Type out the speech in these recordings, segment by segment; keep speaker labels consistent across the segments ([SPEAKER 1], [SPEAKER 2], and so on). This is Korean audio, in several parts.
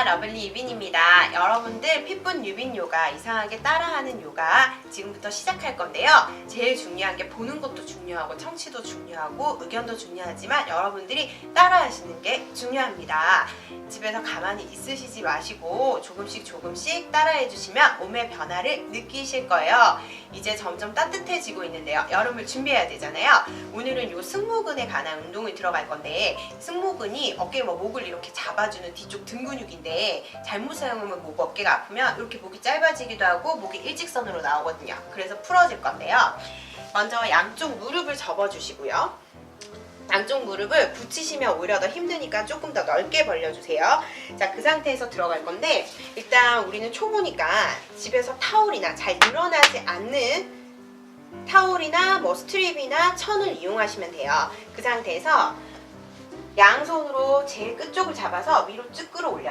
[SPEAKER 1] 러블리 유빈입니다. 여러분들 핏분 유빈 요가 이상하게 따라하는 요가 지금부터 시작할 건데요. 제일 중요한 게 보는 것도 중요하고 청취도 중요하고 의견도 중요하지만 여러분들이 따라하시는 게 중요합니다. 집에서 가만히 있으시지 마시고 조금씩 조금씩 따라해 주시면 몸의 변화를 느끼실 거예요. 이제 점점 따뜻해지고 있는데요. 여름을 준비해야 되잖아요. 오늘은 요 승모근에 관한 운동이 들어갈 건데 승모근이 어깨 뭐 목을 이렇게 잡아주는 뒤쪽 등 근육인데 잘못 사용하면 목 어깨가 아프면 이렇게 목이 짧아지기도 하고 목이 일직선으로 나오거든요. 그래서 풀어질 건데요. 먼저 양쪽 무릎을 접어주시고요. 양쪽 무릎을 붙이시면 오히려 더 힘드니까 조금 더 넓게 벌려주세요. 자, 그 상태에서 들어갈 건데 일단 우리는 초보니까 집에서 타올이나 잘 늘어나지 않는 타올이나 뭐 스트립이나 천을 이용하시면 돼요. 그 상태에서 양손으로 제일 끝쪽을 잡아서 위로 쭉 끌어올려요.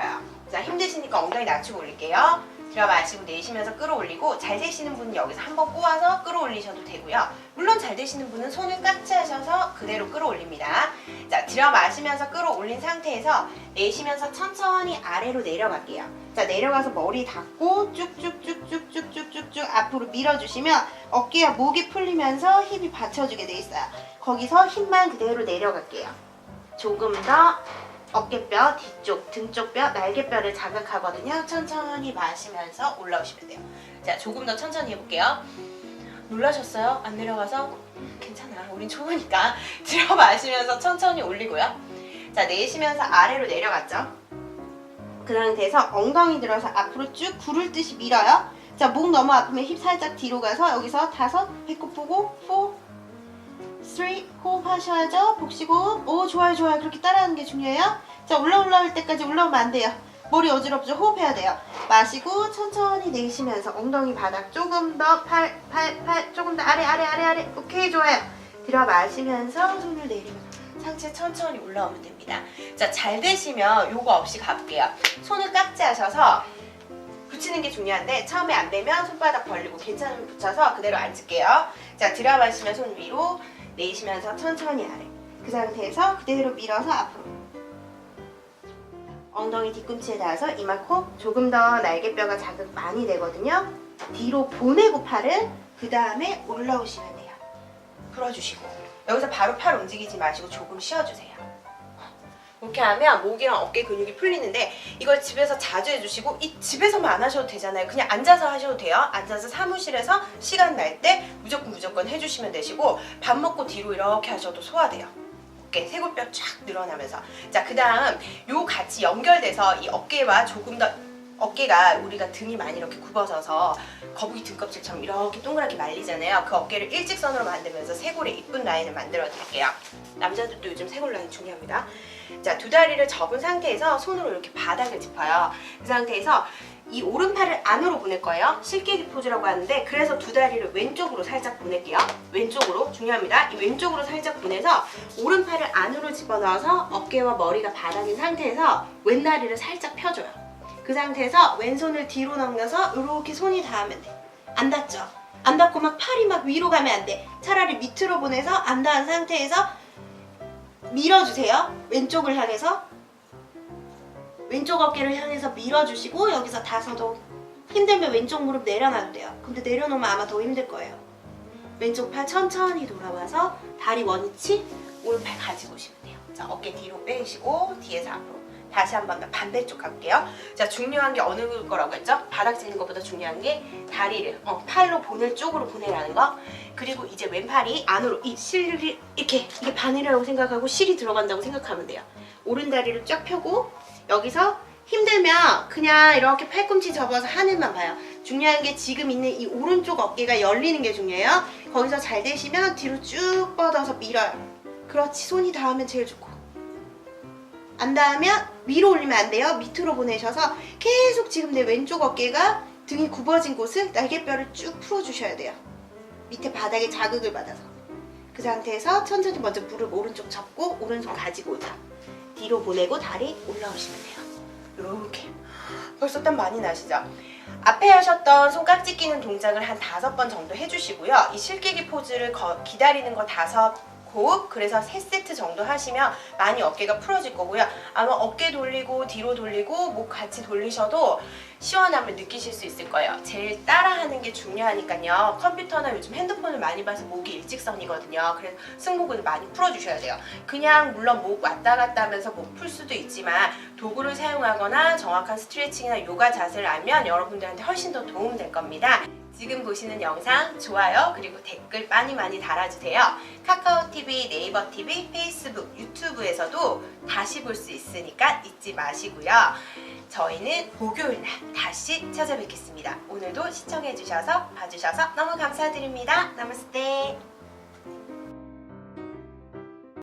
[SPEAKER 1] 자, 힘드시니까 엉덩이 낮추고 올릴게요. 들어 마시고 내쉬면서 끌어올리고 잘 되시는 분은 여기서 한번 꼬아서 끌어올리셔도 되고요. 물론 잘 되시는 분은 손을 깍지 하셔서 그대로 끌어올립니다. 자, 들어 마시면서 끌어올린 상태에서 내쉬면서 천천히 아래로 내려갈게요. 자, 내려가서 머리 닫고 쭉쭉쭉쭉쭉쭉쭉쭉 앞으로 밀어주시면 어깨와 목이 풀리면서 힙이 받쳐주게 돼 있어요. 거기서 힘만 그대로 내려갈게요. 조금 더 어깨뼈, 뒤쪽, 등쪽 뼈, 날개뼈를 자극하거든요. 천천히 마시면서 올라오시면 돼요. 자, 조금 더 천천히 해볼게요. 놀라셨어요? 안 내려가서? 음, 괜찮아. 우린 초보니까. 들어 마시면서 천천히 올리고요. 자, 내쉬면서 아래로 내려갔죠? 그 상태에서 엉덩이 들어서 앞으로 쭉 구를 듯이 밀어요. 자, 목 너무 아프면 힙 살짝 뒤로 가서 여기서 다섯, 배꼽 보고, 4, 3 호흡하셔야죠. 복식호흡. 오 좋아요 좋아요. 그렇게 따라하는 게 중요해요. 자 올라 올라올 때까지 올라오면 안 돼요. 머리 어지럽죠. 호흡해야 돼요. 마시고 천천히 내쉬면서 엉덩이 바닥 조금 더 팔 팔 팔 조금 더 아래 아래 아래 아래. 오케이 좋아요. 들어 마시면서 손을 내리면 상체 천천히 올라오면 됩니다. 자 잘 되시면 요거 없이 가볼게요. 손을 깍지 하셔서 붙이는 게 중요한데 처음에 안 되면 손바닥 벌리고 괜찮으면 붙여서 그대로 앉을게요. 자 들어 마시면 손 위로 내쉬면서 천천히 아래. 그 상태에서 그대로 밀어서 앞으로. 엉덩이 뒤꿈치에 닿아서 이마 코 조금 더 날개뼈가 자극 많이 되거든요. 뒤로 보내고 팔을 그 다음에 올라오시면 돼요. 풀어주시고 여기서 바로 팔 움직이지 마시고 조금 쉬어주세요. 이렇게 하면 목이랑 어깨 근육이 풀리는데 이걸 집에서 자주 해주시고 이 집에서만 안 하셔도 되잖아요. 그냥 앉아서 하셔도 돼요. 앉아서 사무실에서 시간 날 때 무조건 무조건 해주시면 되시고 밥 먹고 뒤로 이렇게 하셔도 소화돼요. 어깨 쇄골뼈 쫙 늘어나면서 자 그 다음 요 같이 연결돼서 이 어깨와 조금 더 어깨가 우리가 등이 많이 이렇게 굽어져서 거북이 등껍질처럼 이렇게 동그랗게 말리잖아요. 그 어깨를 일직선으로 만들면서 쇄골의 이쁜 라인을 만들어 드릴게요. 남자들도 요즘 쇄골 라인 중요합니다. 자, 두 다리를 접은 상태에서 손으로 이렇게 바닥을 짚어요. 그 상태에서 이 오른팔을 안으로 보낼 거예요. 실개기 포즈라고 하는데 그래서 두 다리를 왼쪽으로 살짝 보낼게요. 왼쪽으로 중요합니다. 이 왼쪽으로 살짝 보내서 오른팔을 안으로 집어넣어서 어깨와 머리가 바닥인 상태에서 왼다리를 살짝 펴줘요. 그 상태에서 왼손을 뒤로 넘겨서 이렇게 손이 닿으면 돼. 안 닿죠? 안 닿고 막 팔이 막 위로 가면 안 돼. 차라리 밑으로 보내서 안 닿은 상태에서 밀어주세요. 왼쪽을 향해서 왼쪽 어깨를 향해서 밀어주시고 여기서 다서도 힘들면 왼쪽 무릎 내려놔도 돼요. 근데 내려놓으면 아마 더 힘들 거예요. 왼쪽 팔 천천히 돌아와서 다리 원위치 오른팔 가지고 오시면 돼요. 자 어깨 뒤로 빼시고 뒤에서 앞으로 다시 한 번 더 반대쪽 갈게요. 자 중요한 게 어느 거라고 했죠? 바닥 찍는 것보다 중요한 게 다리를 어, 팔로 보낼 쪽으로 보내라는 거. 그리고 이제 왼팔이 안으로 이 실이 이렇게 이게 바늘이라고 생각하고 실이 들어간다고 생각하면 돼요. 오른 다리를 쫙 펴고 여기서 힘들면 그냥 이렇게 팔꿈치 접어서 하늘만 봐요. 중요한 게 지금 있는 이 오른쪽 어깨가 열리는 게 중요해요. 거기서 잘 되시면 뒤로 쭉 뻗어서 밀어요. 그렇지 손이 닿으면 제일 좋고 안 닿으면 위로 올리면 안 돼요. 밑으로 보내셔서 계속 지금 내 왼쪽 어깨가 등이 굽어진 곳을 날개뼈를 쭉 풀어주셔야 돼요. 밑에 바닥에 자극을 받아서 그 상태에서 천천히 먼저 무릎 오른쪽 접고 오른손 가지고 오자. 뒤로 보내고 다리 올라오시면 돼요. 이렇게 벌써 땀 많이 나시죠? 앞에 하셨던 손깍지 끼는 동작을 한 다섯 번 정도 해주시고요. 이 실기기 포즈를 거- 기다리는 거 다섯 호흡 그래서 세 세트 정도 하시면 많이 어깨가 풀어질 거고요. 아마 어깨 돌리고 뒤로 돌리고 목 같이 돌리셔도 시원함을 느끼실 수 있을 거예요. 제일 따라하는 게 중요하니까요. 컴퓨터나 요즘 핸드폰을 많이 봐서 목이 일직선이거든요. 그래서 승모근을 많이 풀어주셔야 돼요. 그냥 물론 목 왔다 갔다 하면서 목 풀 수도 있지만 도구를 사용하거나 정확한 스트레칭이나 요가 자세를 알면 여러분들한테 훨씬 더 도움 될 겁니다. 지금 보시는 영상 좋아요 그리고 댓글 많이 많이 달아주세요. 카카오 TV, 네이버 TV, 페이스북, 유튜브에서도 다시 볼 수 있으니까 잊지 마시고요. 저희는 목요일 날 다시 찾아뵙겠습니다. 오늘도 시청해주셔서 봐주셔서 너무 감사드립니다. 나무스테.